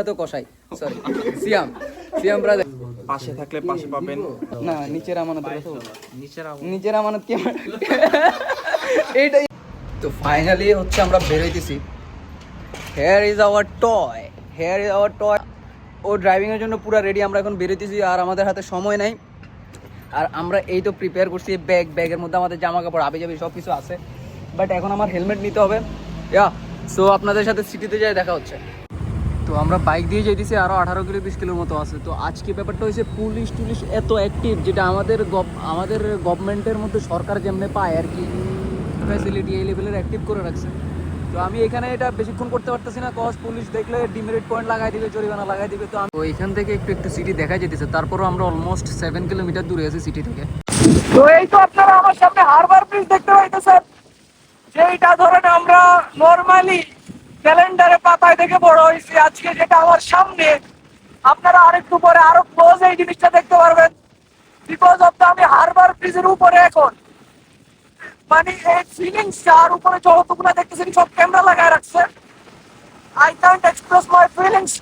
বিখ্যাত কষাই। Sorry Siam Siam brother পাশে থাকলে পাশে পাবেন। না নিচের আমানত বলো। নিচের আমানত। কি এইটাই। তো ফাইনালি হচ্ছে আমরা বেরোইতেছি here is our toy here is our toy ও ড্রাইভিংয়ের জন্য পুরো রেডি আমরা এখন বেরোইতেছি আর আমাদের হাতে সময় নাই। আর আমরা এই তো প্রিপেয়ার করছি ব্যাগ ব্যাগের মধ্যে আমাদের জামা কাপড় আবি যাবি সব কিছু আছে। বাট এখন আমার হেলমেট নিতে হবে। ইয়া সো আপনাদের সাথে সিটিতে যাই দেখা হচ্ছে। তো আমরা বাইক দিয়ে যেতেছি আরও আঠারো কিলো, বিশ কিলোর মতো আছে। তো আজকে ব্যাপারটা হয়েছে পুলিশ টুলিশ এত অ্যাক্টিভ যেটা আমাদের আমাদের গভর্নমেন্টের মধ্যে সরকার যেমনি পায় আর কি ফ্যাসিলিটি এই লেভেলের অ্যাক্টিভ করে রাখছে। তো আমি এখানে এটা বেশিক্ষণ করতে পারতেছি না কজ পুলিশ দেখলে ডিমেরিট পয়েন্ট লাগাই দিবে, জরিমানা লাগাই দিবে, তো আমি এখান থেকে একটু একটু সিটি দেখা যেতেছে তারপরও আমরা অলমোস্ট সেভেন কিলোমিটার দূরে আছি সিটি থেকে। তো এই তো আপনারা আমার সামনে হারবার ব্রিজ দেখতে পাইতেছেন। যেটা ধরেন আমরা নরমালি ক্যালেন্ডারে পাতায় দেখে বড় হয়েছি আজকে যেটা আমার সামনে আপনারা আরেকটু পরে আরও ক্লোজ এই জিনিসটা দেখতে পারবেন বিকজ অফ দ্য আমি হারবার ব্রিজের উপরে এখন মানে এই ফিলিংসটা আর উপরে যতগুলো দেখতেছেন সব ক্যামেরা লাগায় রাখছে I can't express my feelings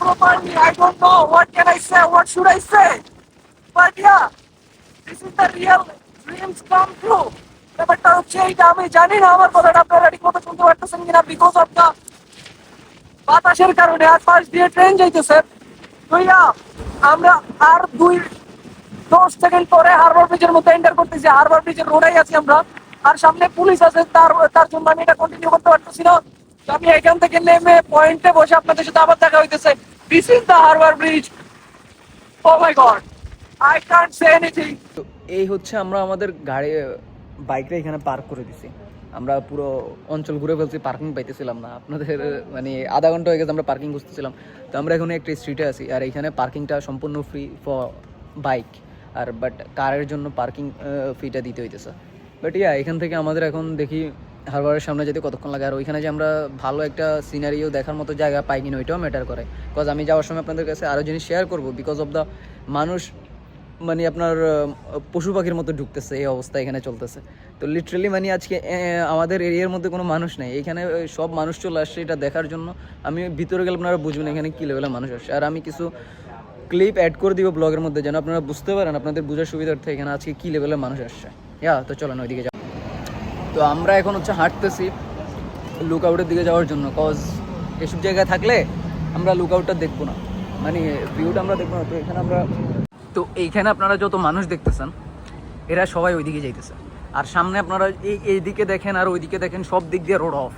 properly. I don't know what can I say, what should I say. But yeah, this is the real dreams come true. ব্যাপারটা হচ্ছে এইটা আমি জানি না আমার কথাটা আপনারা ঠিক মতো শুনতে পারতেছেন কিনা বিকজ অফ দ্য বাতাসের কারণে আর পাশ দিয়ে ট্রেন যাইতেছে। তো yeah, আমরা আর দুই দশ সেকেন্ড পরে হারবার ব্রিজের মধ্যে এন্টার করতেছি। হারবার ব্রিজের রোডেই আছি আমরা। আর সামনে পুলিশ আছে তার তার জন্য আমি এটা কন্টিনিউ করতে পারতেছি না। আমি এখান থেকে নেমে পয়েন্টে বসে আপনাদের সাথে আবার দেখা হইতেছে। This is the harbour bridge oh my god I can't say anything এই হচ্ছে আমরা আমাদের গাড়ি বাইকটা এখানে পার্ক করে দিছি। আমরা পুরো অঞ্চল ঘুরে ফেলছি পার্কিং পাইতেছিলাম না। আপনাদের মানে আধা ঘণ্টা হয়ে গেছে আমরা পার্কিং খুঁজতেছিলাম। তো আমরা এখন একটা স্ট্রিটে আছি, আর এখানে পার্কিংটা সম্পূর্ণ ফ্রি ফর বাইক আর বাট কারের জন্য পার্কিং ফিটা দিতে হইতেছে। বাট ইয়া এখান থেকে আমাদের এখন দেখি হারবারের সামনে যেতে কতক্ষণ লাগে। আর ওইখানে যে আমরা ভালো একটা সিনারিও দেখার মতো জায়গা পাই কিনা, ওইটাও ম্যাটার করে। বিকজ আমি যাওয়ার সময় আপনাদের কাছে আরও জিনিস শেয়ার করব। বিকজ অফ দ্য মানুষ মানে আপনার পশু পাখির মতো ঢুকতেছে, এই অবস্থা এখানে চলতেছে। তো লিটারেলি মানে আজকে আমাদের এরিয়ার মধ্যে কোনো মানুষ নেই। এখানে সব মানুষ চলে আসছে এটা দেখার জন্য। আমি ভিতরে গেলে আপনারা বুঝবেন এখানে কী লেভেলে মানুষ আসছে। আর আমি কিছু ক্লিপ অ্যাড করে দিব ব্লগের মধ্যে, যেন আপনারা বুঝতে পারেন, আপনাদের বোঝার সুবিধার্থে এখানে আজকে কী লেভেলের মানুষ আসছে। ইয়া, তো চলেন ওইদিকে যাও। তো আমরা এখন হচ্ছে হাঁটতেছি লুক আউটের দিকে যাওয়ার জন্য কজ এসব জায়গায় থাকলে আমরা লুক আউটটা দেখব না। মানে ভিউটা আমরা দেখব না, তো এখানে আমরা তো এইখানে আপনারা যত মানুষ দেখতেছেন, এরা সবাই ওইদিকে যাইতেছে। আর সামনে আপনারা এই এইদিকে দেখেন আর ওইদিকে দেখেন সব দিক দিয়ে রোড অফ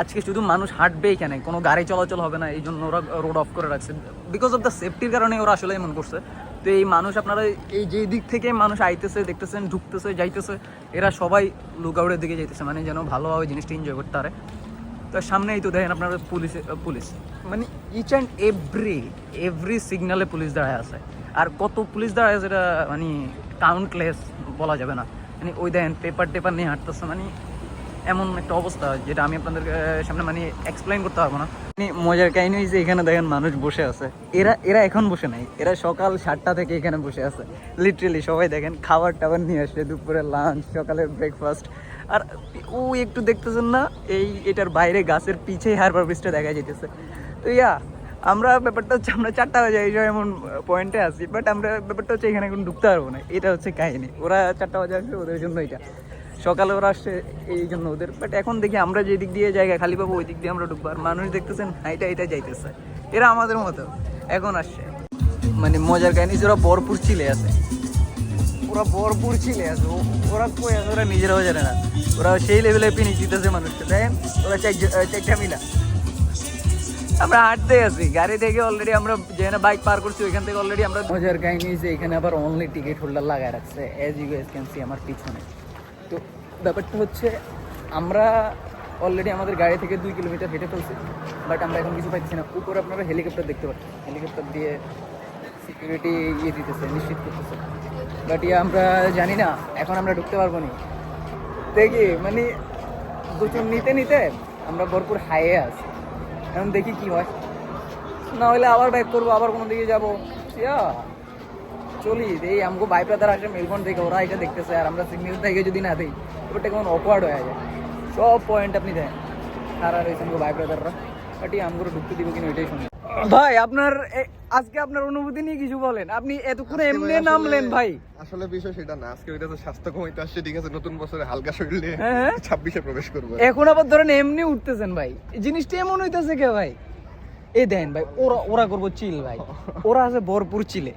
আজকে শুধু মানুষ হাঁটবে এখানে কোনো গাড়ি চলাচল হবে না এই জন্য ওরা রোড অফ করে রাখছে। বিকজ অফ দ্য সেফটির কারণে ওরা আসলে এমন করছে। তো এই মানুষ আপনারা এই যে দিক থেকে মানুষ আইতেছে, দেখতেছেন, ঢুকতেছে, যাইতেছে, এরা সবাই লুক আউটের দিকে যাইতেছে মানে যেন ভালোভাবে জিনিসটা এনজয় করতে পারে। তো সামনেই তো দেখেন আপনারা পুলিশ পুলিশ মানে ইচ অ্যান্ড এভরি এভরি সিগনালে পুলিশ দাঁড়ায় আছে। আর কত পুলিশ দাঁড়ায় আছে এটা মানে কাউন্টলেস বলা যাবে না। মানে ওই দেখেন পেপার টেপার নিয়ে হাঁটতেছে মানে এমন একটা অবস্থা যেটা আমি আপনাদের সামনে মানে এক্সপ্লেন করতে পারব না। মানে মজার কাহিনী হয়েছে এখানে দেখেন মানুষ বসে আছে। এরা এরা এখন বসে নাই, এরা সকাল সাতটা থেকে এখানে বসে আছে। লিটারেলি সবাই দেখেন, খাবার টাবার নিয়ে আসে, দুপুরে লাঞ্চ সকালের ব্রেকফাস্ট আর ও একটু দেখতেছেন না, এই এটার বাইরে গাছের পিছে হারবার ব্রিজটা দেখা যেতেছে তো ইয়া আমরা ব্যাপারটা হচ্ছে, আমরা চারটা বাজে, এই এমন পয়েন্টে আছি বাট আমরা ব্যাপারটা হচ্ছে, এখানে এখন ঢুকতে পারব না। এটা হচ্ছে কাহিনি। ওরা চারটা বাজে আসবে ওদের জন্য এটা। সকালে ওরা আসছে এই জন্য ওদের। বাট এখন দেখি আমরা যে দিক দিয়ে জায়গা খালি পাবো ওই দিক দিয়ে আমরা ঢুকবো। আর মানুষ দেখতেছেন, হাইটা এটা যাইতেছে। এরা আমাদের মতো। এখন আসছে। মানে মজার কাহিনী ওরা ভরপুর ছিলে আছে। ওরা ভরপুর ছিলে আছে। ওরা কই আছে? ওরা নিজেরাও জানে না। ওরা সেই লেভেলে পিনিক দিতেছে মানুষকে। দেখেন, ওরা চার চারটা মিলা। আমরা হাঁটতে আছি। গাড়ি থেকে অলরেডি আমরা যেখানে বাইক পার করছি, ওইখান থেকে অলরেডি আমরা মজার কাহিনী যে এখানে আবার অনলি টিকিট হোল্ডার লাগায় রাখছে। As you as can see আমার পিছনে। তো ব্যাপারটা হচ্ছে, আমরা অলরেডি আমাদের গাড়ি থেকে দুই কিলোমিটার হেঁটে ফেলছি বাট আমরা এখন কিছু পাচ্ছি না। উপরে আপনারা হেলিকপ্টার দেখতে পাচ্ছেন। হেলিকপ্টার দিয়ে সিকিউরিটি ইয়ে দিতেছে, নিশ্চিত করতেছে। বাট ইয়ে আমরা জানি না, এখন আমরা ঢুকতে পারব না। দেখি মানে দুজন নিতে নিতে আমরা ভরপুর হাইয়ে আছি। এখন দেখি কি হয়। না হলে আবার ব্যাক করব, আবার কোনো দিকে যাব। ইয়া, চলি, এই আমাকে বাই ব্রাদার আসে মেলবর্ন থেকে, ওরা এটা দেখতেছে, আর আমরা সিগনেচার থেকে যদি না দিই ওটা কেমন অকওয়ার্ড হয়ে যায়। সব পয়েন্ট আপনি দেন। সারা রয়েছে আমাকে বাই ব্রাদাররা বাট আমগুলো ঢুকতে দিব কিনা, ওইটাই শুনি। ভাই আপনার আজকে আপনার অনুভূতি নিয়ে কিছু বলেন। আপনি এতক্ষণে এমনি নামলেন ভাই। আসলে বিষয় সেটা না আজকে ওইটা তো স্বাস্থ্য কমাইতে আসছে ঠিক আছে নতুন বছরে হালকা শরীরে হ্যাঁ, হ্যাঁ। ছাব্বিশে প্রবেশ করব। এখন আবার ধরেন এমনি উঠতেছেন ভাই। জিনিসটা এমন হইতেছে কে ভাই? এই দেন ভাই ওরা ওরা করব চিল ভাই। ওরা আছে ভরপুর চিলে।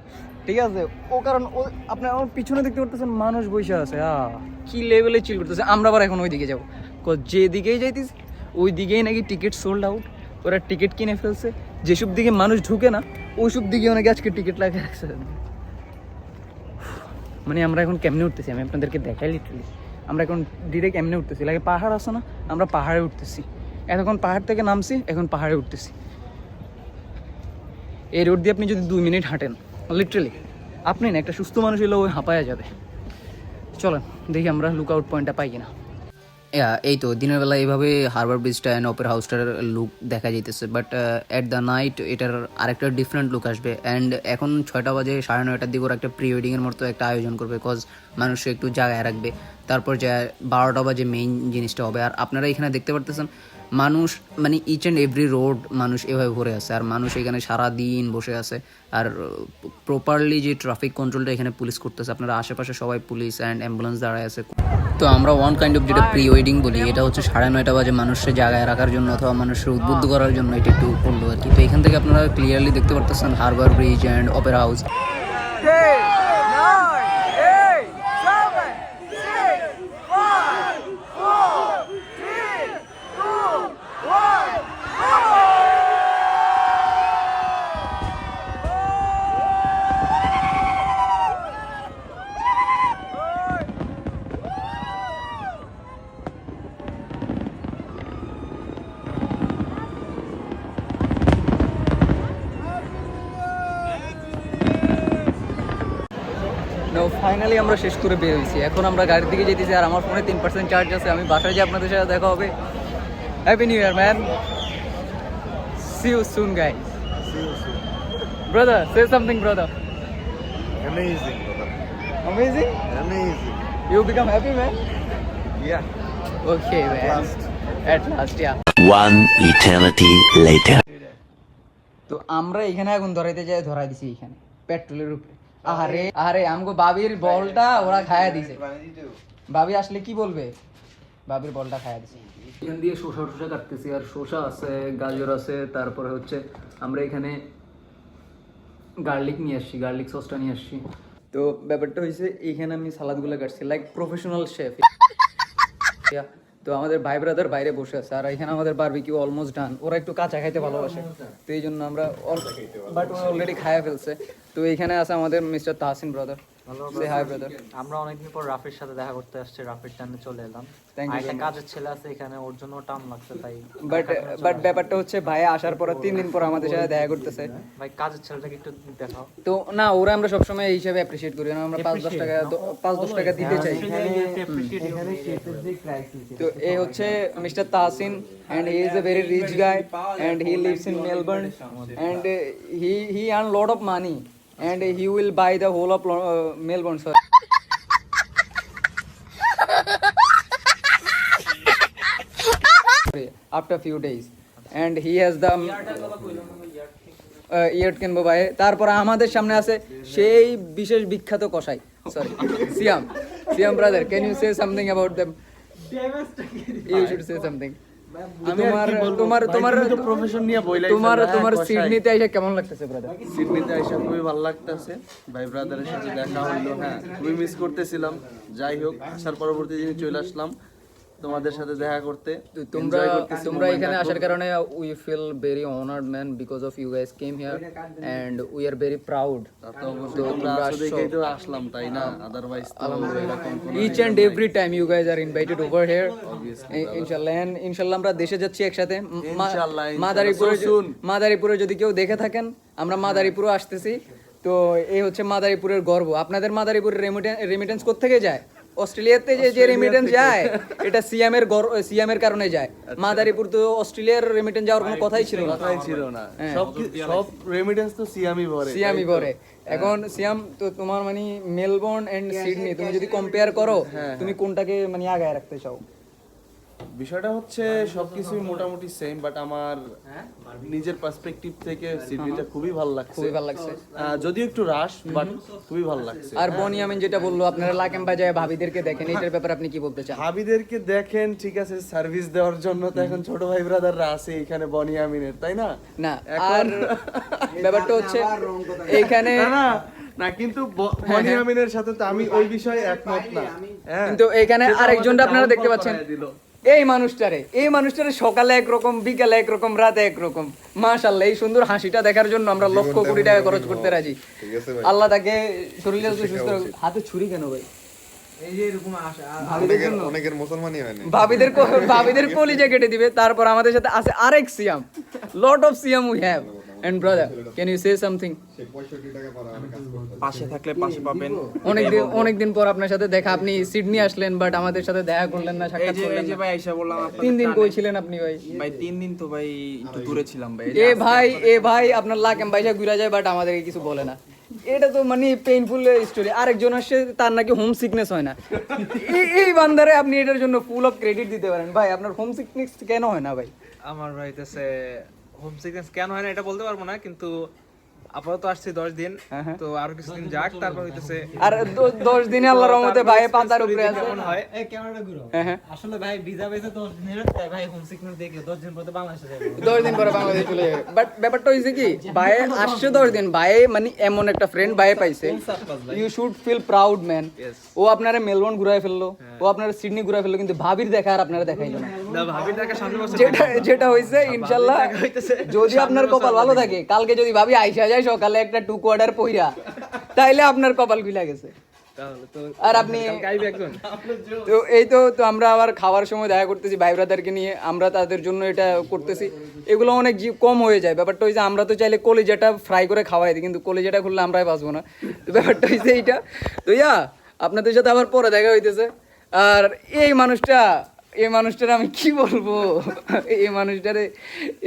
ঠিক আছে? ও কারণ ও আপনার আমার পিছনে দেখতে পারতেছেন মানুষ বসে আছে আহ, কি লেভেলে চিল করতেছে? আমরা আবার এখন ওই দিকে যাব। ক- যে দিকেই যাইতেছি ওই দিকেই নাকি টিকিট সোল্ড আউট ওরা টিকিট কিনে ফেলছে। যেসব দিকে মানুষ ঢুকে না, ওইসব দিকে অনেকে আজকে টিকিট লাগিয়ে মানে আমরা এখন কেমনে উঠতেছি? আমি আপনাদেরকে দেখাই লিটারলি আমরা এখন ডিরেক্ট এমনি উঠতেছি। লাগে পাহাড় আছে না, আমরা পাহাড়ে উঠতেছি। এতক্ষণ পাহাড় থেকে নামছি, এখন পাহাড়ে উঠতেছি। এই রোড দিয়ে আপনি যদি দুই মিনিট হাঁটেন লিটারালি আপনি না, একটা সুস্থ মানুষ হলে ওই হাঁপায়া যাবে। চলেন, দেখি আমরা লুক আউট পয়েন্টটা পাই কিনা। এই তো দিনের বেলা এইভাবে হারবার ব্রিজটা অ্যান্ড অপেরা হাউসটার লুক দেখা যাইতেছে বাট অ্যাট দ্য নাইট এটার আরেকটা ডিফারেন্ট লুক আসবে অ্যান্ড এখন ছয়টা বাজে, সাড়ে নয়টার দিকে ওরা একটা প্রি ওয়েডিংয়ের মতো একটা আয়োজন করবে কজ মানুষ একটু জায়গায় রাখবে, তারপর যে বারোটা বাজে মেইন জিনিসটা হবে, আর আপনারা এখানে দেখতে পারতেছেন, মানুষ মানে ইচ অ্যান্ড এভরি রোড মানুষ এভাবে ভরে আছে আর মানুষ এখানে সারা দিন বসে আছে আর প্রপারলি যে ট্রাফিক কন্ট্রোলটা এখানে পুলিশ করতেছে, আপনারা আশেপাশে সবাই পুলিশ অ্যান্ড অ্যাম্বুলেন্স দাঁড়ায় আছে তো আমরা ওয়ান কাইন্ড অফ যেটা প্রি ওয়েডিং বলি এটা হচ্ছে সাড়ে নয়টা বাজে মানুষের জায়গায় রাখার জন্য অথবা মানুষের উদ্বুদ্ধ করার জন্য এটা একটু করল আর কি। তো এখান থেকে আপনারা ক্লিয়ারলি দেখতে পারতেছেন harbour bridge and opera house finally আমরা শেষ করে বের হয়েছি। এখন আমরা গাড়ির দিকে যেতেছি আর আমার ফোনে তিন পার্সেন্ট চার্জ আছে। আমি বাসায় যে আপনাদের সাথে দেখা হবে। Happy new year man see you soon guy brother say something brother amazing amazing amazing you become happy man ya okay man at last ya One eternity later. তো আমরা এখানে আগুন ধরাইতে যাই ধরাই দিছি এখানে পেট্রোলের উপরে। আরে আরে আমগো বাবির বলটা ওরা খায়া দিছে। ভাবি আসলে কি বলবে? ভাবির বলটা খায়া দিছে। এখান দিয়ে শসা টসা কাটতেছি আর শসা আছে গাজর আছে তারপরে হচ্ছে আমরা এখানে গার্লিক নিয়ে আসছি গার্লিক সসটা নিয়ে আসছি। তো ব্যাপারটা হয়েছে এখানে আমি সালাদগুলো কাটছি লাইক প্রফেশনাল শেফ তো আমাদের ভাই ব্রাদার বাইরে বসে আছে, আর এখানে আমাদের বারবিকিউ অলমোস্ট ডান ওরা একটু কাঁচা খাইতে ভালোবাসে, তো এই জন্য আমরা বাট অলরেডি খায়া ফেলছে। তো এখানে আছে আমাদের মিস্টার তাহসিন ব্রাদার আমরা অনেকদিন পর রাফির সাথে দেখা করতে আসছি রাফির টানে চলে এলাম। একটা কাজের ছেলে আছে এখানে ওর জন্য টান লাগছে তাই বাট বাট ব্যাপারটা হচ্ছে ভাই আসার পর তিন দিন পর আমাদের সাথে দেখা করতেছে। ভাই কাজের ছেলেটাকে একটু দেখাও। তো না ওরা আমরা সবসময় এই হিসাবে অ্যাপ্রিসিয়েট করি না আমরা পাঁচ দশ টাকা পাঁচ দশ টাকা দিতে চাই। তো এই হচ্ছে mister Tahsin and he is a very rich guy and he lives in Melbourne and he he earn lot of money and he will buy the whole of Melbourne sorry after few days. And he has the yard কিনবো ভাই তারপর আমাদের সামনে আছে সেই বিশেষ বিখ্যাত কসাই sorry Siam Siam brother can you say something about them you should say something তোমার তোমার তোমার প্রফেশন নিয়ে বইলাই তোমার তোমার সিডনিতে এসে কেমন লাগতেছে ব্রাদার সিডনিতে খুবই ভালো লাগতেছে। ভাই ব্রাদারের সাথে দেখা হইল হ্যাঁ খুবই মিস করতেছিলাম। যাই হোক আসার পরবর্তী দিনে চলে আসলাম। তোমাদের সাথে দেখা করতে তোমরা তোমরা এখানে আসার কারণে we feel very honoured man because of you guys came here and we are very proud তো তোমরা তোমরা দেখেই তো আসলাম তাই না? আদারওয়াইজ কোনো each and every time you guys are invited over here ইনশাল্লাহ and ইনশাল্লাহ আমরা দেশে যাচ্ছি একসাথে। মাদারীপুরে মাদারীপুরে যদি কেউ দেখে থাকেন আমরা মাদারীপুরও আসতেছি। তো এই হচ্ছে মাদারীপুরের গর্ব। আপনাদের মাদারীপুরের রেমিটেন্স থেকে যায়? অস্ট্রেলিয়াতে যে যে রেমিটেন্স যায় এটা সিএম এর সিএম এর কারণে যায়। মাদারীপুর তো অস্ট্রেলিয়ার রেমিটেন্স যাওয়ার কোনো কথাই ছিল না। কথাই ছিল না। হ্যাঁ। সব সব রেমিটেন্স তো সিএমই ভরে সিএমই ভরে। এখন সিয়াম তো তোমার মানে মেলবোর্ন এন্ড সিডনি তুমি যদি কম্পেয়ার করো তুমি কোনটাকে মানে আগায় রাখতে চাও? বিষয়টা হচ্ছে সবকিছুই মোটামুটি সেম বাট আমার নিজের পার্সপেক্টিভ থেকে সিডনিটা খুবই ভালো লাগছে। খুবই ভালো লাগছে। যদিও একটু রাশ বাট খুবই ভালো লাগছে। আর বনিয়ামিন যেটা বলল আপনারা লাকেম বাজায় ভাবিদেরকে দেখেন এইটার ব্যাপারে আপনি কি বলতে চান? ভাবিদেরকে দেখেন ঠিক আছে সার্ভিস দেওয়ার জন্য তো এখন ছোট ভাই ব্রাদাররা আছে এখানে বনিয়ামিনের তাই না? না আর ব্যাপারটা হচ্ছে এইখানে না না কিন্তু ব- বনিয়ামিনের সাথে তো আমি ওই বিষয়ে একমত না। হ্যাঁ কিন্তু এখানে আরেকজনটা আপনারা দেখতে পাচ্ছেন। এই মানুষটারে এই মানুষটারে সকালে একরকম বিকালে একরকম রাতে একরকম। মাশাল্লাহ এই সুন্দর হাসিটা দেখার জন্য আমরা লক্ষ কোটি টাকা খরচ করতে রাজি। ঠিক আছে আল্লাহ তাকে শরীরে সুস্থ হাতে ছুরি কেন ভাই? ভাবিদের কলিজা কেটে দিবে তারপর আমাদের সাথে আছে আরেক Siam. Lot of Siam we have and brother can you say something say 65 টাকা পার আমি কাজ করতে পাশে থাকলে পাশে পাবেন। অনেকদিন অনেকদিন পর আপনার সাথে দেখা। আপনি সিডনি আসলেন বাট আমাদের সাথে দেখা করলেন না সাক্ষাৎ করলেন এই যে না। ভাই আইসা বললাম তিন দিন কই ছিলেন আপনি ভাই। ভাই তিন দিন তো ভাই একটু দূরে ছিলাম ভাই। এ ভাই এ ভাই আপনার লাখ বাইসা ঘুরা যায় বাট আমাদেরকে কিছু বলে না। এটা তো মানে পেইনফুল স্টোরি আরেকজন আসছে তার নাকি হোম সিকনেস হয় না। এই- বান্দারে আপনি এটার জন্য ফুল অফ ক্রেডিট দিতে পারেন। ভাই আপনার হোম সিকনেস কেন হয় না ভাই? আমার ভাই হইতেছে হোম সিকনেস কেন হয় না এটা বলতে পারব না কিন্তু আপাতত আসছি দশ দিন। হ্যাঁ, হ্যাঁ। তো আরও কিছুদিন যাক তারপর হইতেছে আর দশ দিনে আল্লাহর রহমতে ভাই পাতার উপরে আছে। কেমন হয়? হ্যাঁ হ্যাঁ। আসলে ভাই ভিসা পেয়েছে দশ দিনের তাই ভাই হোম সিকনেস দেখে দশ দিন পরে বাংলাদেশে যাবে। দশ দিন পরে বাংলাদেশ চলে যাবে। বাট ব্যাপারটা হয়েছে কি ভাই আসছে দশ দিন। ভাই মানে এমন একটা ফ্রেন্ড ভাই পাইছে। You should feel proud man ও আপনারা মেলবোর্ন ঘুরাই ফেলল। ও আপনারা সিডনি ঘুরে ফেলল কিন্তু ভাবির দেখা আর আপনারা দেখাইলো না। যেটা যেটা হয়েছে ইনশাল্লাহ যদি আপনার কপাল ভালো থাকে কালকে যদি ভাবি আইসা যায় সকালে একটা টু কোয়ার্টার পইরা তাইলে আপনার কপাল খুলে গেছে। তো আর আপনি তো এই তো তো আমরা আবার খাওয়ার সময় দেখা করতেছি ভাই ব্রাদারকে নিয়ে। আমরা তাদের জন্য এটা করতেছি। এগুলো অনেক কম হয়ে যায়। ব্যাপারটা হয়েছে আমরা তো চাইলে কলেজাটা ফ্রাই করে খাওয়াই দিই কিন্তু কলেজাটা খুললে আমরাই বাঁচবো না। তো ব্যাপারটা হয়েছে এইটা। তো ইয়া আপনাদের সাথে আবার পরে দেখা হইতেছে। আর এই মানুষটা এই মানুষটার আমি কি বলব? এই মানুষটারে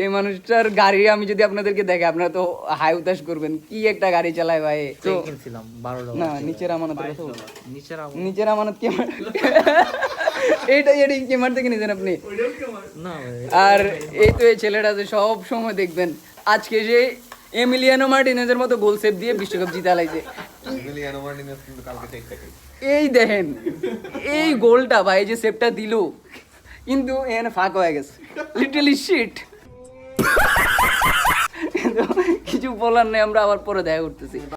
এই মানুষটার গাড়ি আমি যদি আপনাদেরকে দেখে আপনারা তো হাই উতাস করবেন কি একটা গাড়ি চালায় ভাই? তো না নিচের বলব। নিচের আমানত। কে মার এইটা এটি কে মার থেকে নিয়েছেন আপনি আর এই তো এই ছেলেটা যে সব সময় দেখবেন। আজকে যে এমিলিয়ানো মার্টিনেজের মতো গোল সেভ দিয়ে বিশ্বকাপ জিতে লাইছে এমিলিয়ানো মার্টিনেজ কিন্তু কালকে চেক থাকে এই দেখেন, এই গোলটা ভাই যে সেপটা দিল, কিন্তু এখানে ফাঁক হয়ে গেছে। লিটলি শিট কিছু বলার নেই, আমরা আবার পরে দেখা করতেছি।